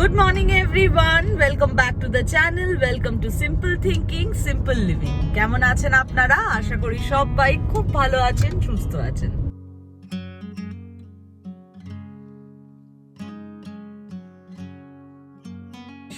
Good morning everyone welcome back to the channel welcome to simple thinking simple living কেমন আছেন আপনারা? আশা করি সবাই খুব ভালো আছেন, সুস্থ আছেন।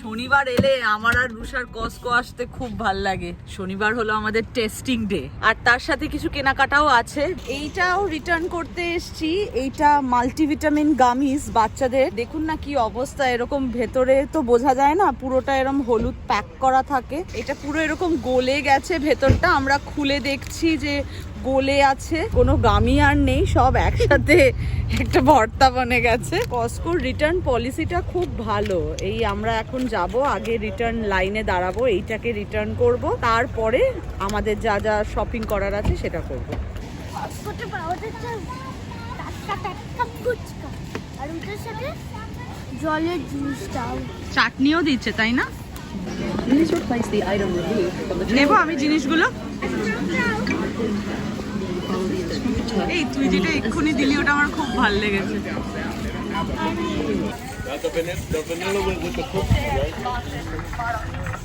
শনিবার এলে আমার আর রুষার কসকো আসতে খুব ভালো লাগে। শনিবার হলো আমাদের টেস্টিং ডে আর তার সাথে কিছু কেনাকাটাও আছে। এইটাও রিটার্ন করতে এসছি। এইটা মাল্টিভিটামিন গামিস বাচ্চাদের। দেখুন না কি অবস্থা, এরকম ভেতরে তো বোঝা যায় না, পুরোটা এরকম হলুদ প্যাক করা থাকে। এটা পুরো এরকম গলে গেছে ভেতরটা। আমরা খুলে দেখছি যে গলে আছে কোনো গামি আর নেই সব একসাথে একটা ভর্তা বনে গেছে। কস্কোর রিটার্ন পলিসিটা খুব ভালো। এই আমরা এখন যাব আগে রিটার্ন লাইনে দাঁড়াবো এইটাকে রিটার্ন করব তারপরে আমাদের যা যা শপিং করার আছে সেটা করব। আর ওটার সাথে জলের চাটনিও দিচ্ছে তাই না? নেব আমি জিনিসগুলো। এই তুই যেটা এক্ষুনি দিলি ওটা আমার খুব ভালো লেগেছে the vanilla with, with the cookies, right?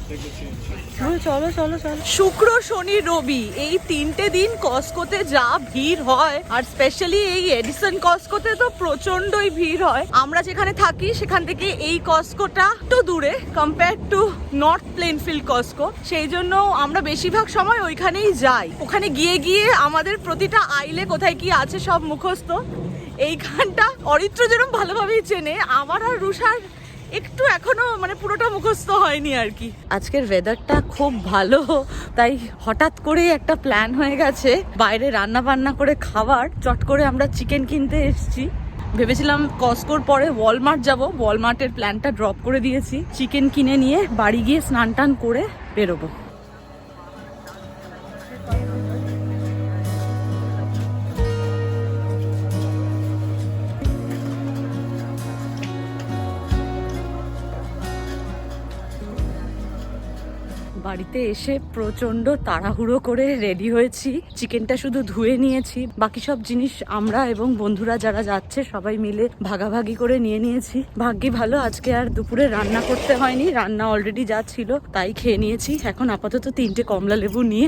চলো চলো চলো। শুক্র, শনি, রবি, এই তিনটে দিন কসকোতে যা ভিড় হয়, আর স্পেশালি এই এডিসন কসকোতে তো প্রচন্ডই ভিড় হয়। আমরা যেখানে থাকি, সেখান থেকে এই কসকোটা একটু দূরে compare to North Plainfield Costco. সেই জন্য আমরা বেশিরভাগ সময় ওইখানেই যাই। ওখানে গিয়ে গিয়ে আমাদের প্রতিটা আইলে কোথায় কি আছে সব মুখস্থ। এইখানটা অরিত্র যেরকম ভালোভাবেই চেনে, আমার আর রুষার একটু এখনও মানে পুরোটা মুখস্থ হয়নি আর কি। আজকের ওয়েদারটা খুব ভালো, তাই হঠাৎ করে একটা প্ল্যান হয়ে গেছে। বাইরে রান্না বান্না করে খাবার, চট করে আমরা চিকেন কিনতে এসেছি। ভেবেছিলাম কস্কোর পরে ওয়ালমার্ট যাব ওয়ালমার্টের প্ল্যানটা ড্রপ করে দিয়েছি। চিকেন কিনে নিয়ে বাড়ি গিয়ে স্নান টান করে বেরোবো। বাড়িতে এসে প্রচণ্ড তাড়াহুড়ো করে রেডি হয়েছি। চিকেনটা শুধু ধুয়ে নিয়েছি। বাকি সব জিনিস আমরা এবং বন্ধুরা যারা যাচ্ছে, সবাই মিলে ভাগাভাগি করে নিয়ে নিয়েছি। ভাগ্যি ভালো, আজকে আর দুপুরে রান্না করতে হয়নি। রান্না অলরেডি যা ছিল তাই খেয়ে নিয়েছি। এখন আপাতত তিনটে কমলা লেবু নিয়ে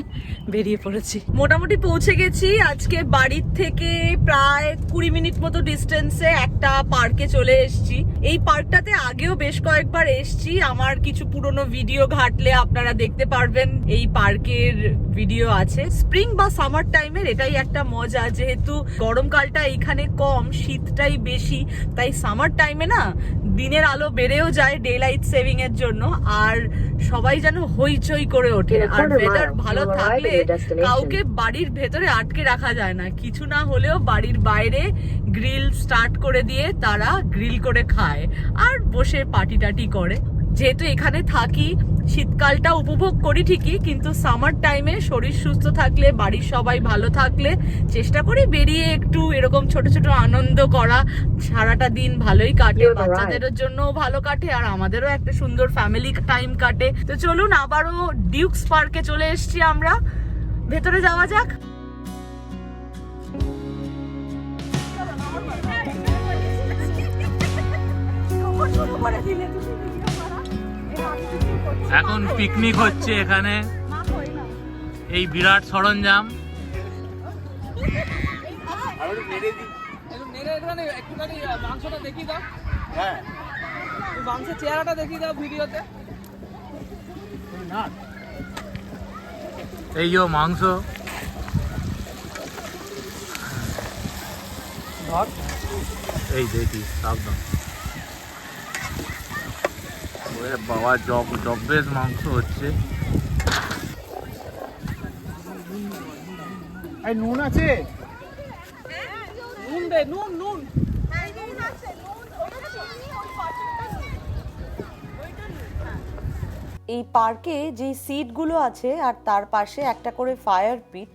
বেরিয়ে পড়েছি। মোটামুটি পৌঁছে গেছি। আজকে বাড়ির থেকে প্রায় কুড়ি মিনিট মতো ডিস্টেন্সে একটা পার্কে চলে এসেছি। এই পার্কটাতে আগেও বেশ কয়েকবার এসেছি। আমার কিছু পুরনো ভিডিও ঘাটলে আপনারা দেখতে পারবেন এই পার্কের ভিডিও আছে। স্প্রিং বা সামার টাইমের এটাই একটা মজা যেহেতু গরমকালটা এখানে কম শীতটাই বেশি তাই সামার টাইমে না দিনের আলো বেড়েও যায় ডে লাইট সেভিং এর জন্য আর সবাই যেন হইচই করে ওঠে। আর ওয়েদার ভালো will arrive থাকলে. কাউকে বাড়ির ভেতরে আটকে রাখা যায় না। কিছু না হলেও বাড়ির বাইরে গ্রিল স্টার্ট করে দিয়ে তারা গ্রিল করে খায় আর বসে পার্টি টাটি করে। যেহেতু এখানে থাকি শীতকালটা উপভোগ করি ঠিকই কিন্তু সামার টাইমে শরীর সুস্থ থাকলে বাড়ির সবাই ভালো থাকলে চেষ্টা করি বেরিয়ে একটু এরকম ছোট ছোট আনন্দ করা। সারাটা দিন ভালোই কাটে বাচ্চাদেরও জন্য ভালো কাটে আর আমাদেরও একটা সুন্দর ফ্যামিলি টাইম কাটে। তো চলুন আবারও ডিউকস পার্কে চলে এসেছি আমরা। ভেতরে যাওয়া যাক। এখন পিকনিক হচ্ছে এখানে। এই বিরাট সরঞ্জাম। চেহারাটা দাও ভিডিওতে এই মাংস। এই দেখি, সাবধান। ওরে বাবা জব জব্বেস মাংস হচ্ছে। এই নুন আছে? নুন দে নুন নুন। এই পার্কে যে সিটগুলো আছে আর তার পাশে একটা করে ফায়ার পিট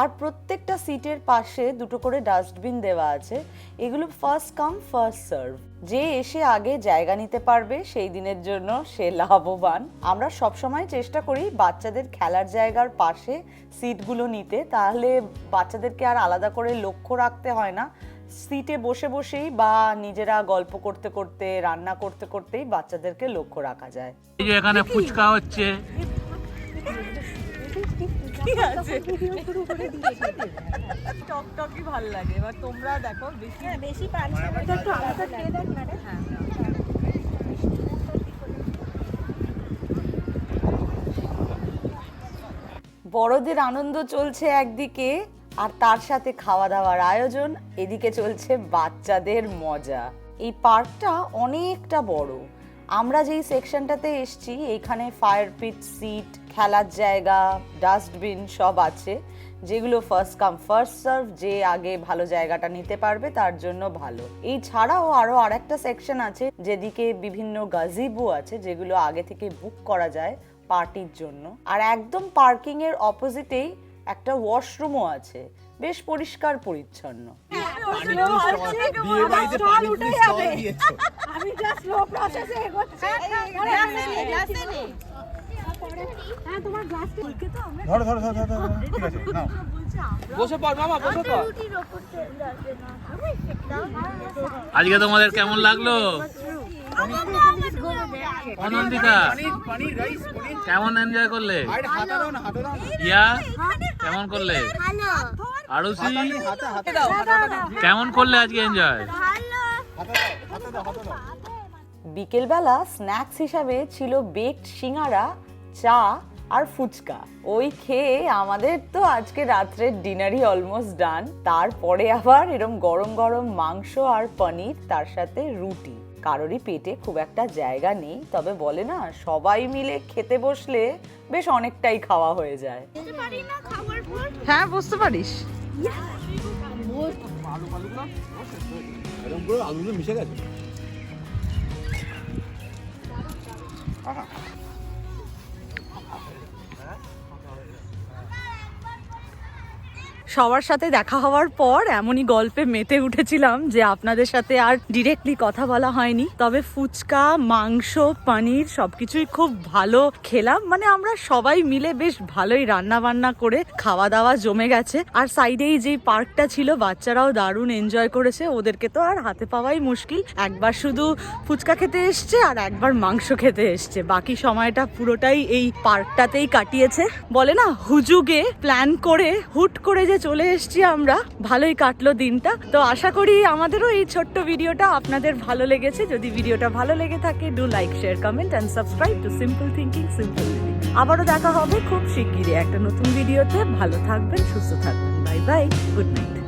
আর প্রত্যেকটা সিটের পাশে দুটো করে ডাস্টবিন দেওয়া আছে। এগুলো ফার্স্ট কাম ফার্স্ট সার্ভ যে এসে আগে জায়গা নিতে পারবে সেই দিনের জন্য সে লাভবান। আমরা সবসময় চেষ্টা করি বাচ্চাদের খেলার জায়গার পাশে সিটগুলো নিতে। তাহলে বাচ্চাদেরকে আর আলাদা করে লক্ষ্য রাখতে হয় না। সিটে বসে বসেই বা নিজেরা গল্প করতে করতে রান্না করতে করতেই বাচ্চাদেরকে লক্ষ্য রাখা যায়। এই যে এখানে ফুচকা হচ্ছে। ভালো লাগে এবার তোমরা দেখো বেশি বেশি পানি একটু আলাদা খেয়ে দেখ না রে বড়দের আনন্দ চলছে একদিকে আর তার সাথে খাওয়া দাওয়ার আয়োজন এদিকে চলছে বাচ্চাদের মজা। এই পার্কটা অনেকটা বড়। আমরা যেই সেকশনটাতে এসছি এখানে ফায়ার পিট সিট খেলার জায়গা ডাস্টবিন সব আছে। যেগুলো ফার্স্ট কাম ফার্স্ট সার্ভ যে আগে ভালো জায়গাটা নিতে পারবে তার জন্য ভালো। এই ছাড়াও আরও আরেকটা সেকশন আছে যেদিকে বিভিন্ন গাজিবো আছে যেগুলো আগে থেকে বুক করা যায় পার্টির জন্য। আর একদম পার্কিং এর অপোজিটেই একটা ওয়াশরুমও আছে। বেশ পরিষ্কার পরিচ্ছন্ন। আমি ধরো ধরো ধরো ধরো। ঠিক আছে নাও। বসে পড় মামা বসে পড়। আজকে তোমাদের কেমন লাগল? অনন্দিতা কেমন এনজয় করলে? ইয়া কেমন করলে? আরুষি হাতা হাতা দাও হাতাটা দাও। কেমন করলে আজকে এনজয় বিকেলবেলা স্ন্যাক্স হিসাবে ছিল বেকড সিঙ্গারা চা আর ফুচকা ওই খেয়ে আমাদের তো আজকে রাত্রের ডিনারই অলমোস্ট ডান তারপরে আবার এরম গরম গরম মাংস আর পনির তার সাথে রুটি কারোরই পেটে খুব একটা জায়গা নেই তবে বলে না সবাই মিলে খেতে বসলে বেশ অনেকটাই খাওয়া হয়ে যায় হ্যাঁ বুঝতে পারিস এরকম করে আলুগুলো মিশে গেছে Ajá. সবার সাথে দেখা হওয়ার পর এমনই গল্পে মেতে উঠেছিলাম যে আপনাদের সাথে আর ডিরেক্টলি কথা বলা হয়নি। তবে ফুচকা, মাংস, পনির সবকিছুই খুব ভালো খেলাম। মানে আমরা সবাই মিলে বেশ ভালোই রান্না বান্না করে খাওয়া দাওয়া জমে গেছে। আর সাইডেই যে পার্কটা ছিল, বাচ্চারাও দারুণ এনজয় করেছে। ওদেরকে তো আর হাতে পাওয়াই মুশকিল। একবার শুধু ফুচকা খেতে এসছে আর একবার মাংস খেতে এসছে। বাকি সময়টা পুরোটাই এই পার্কটাতেই কাটিয়েছে। বলে না, হুজুগে প্ল্যান করে, হুট করে যে চলে এসছি আমরা। ভালোই কাটলো দিনটা। তো আশা করি আমাদেরও এই ছোট্ট ভিডিওটা আপনাদের ভালো লেগেছে। যদি ভিডিওটা ভালো লেগে থাকে do like share comment and subscribe to simple thinking simple আবারও দেখা হবে খুব শিগগিরই একটা নতুন ভিডিওতে। ভালো থাকবেন, সুস্থ থাকবেন। Bye bye good night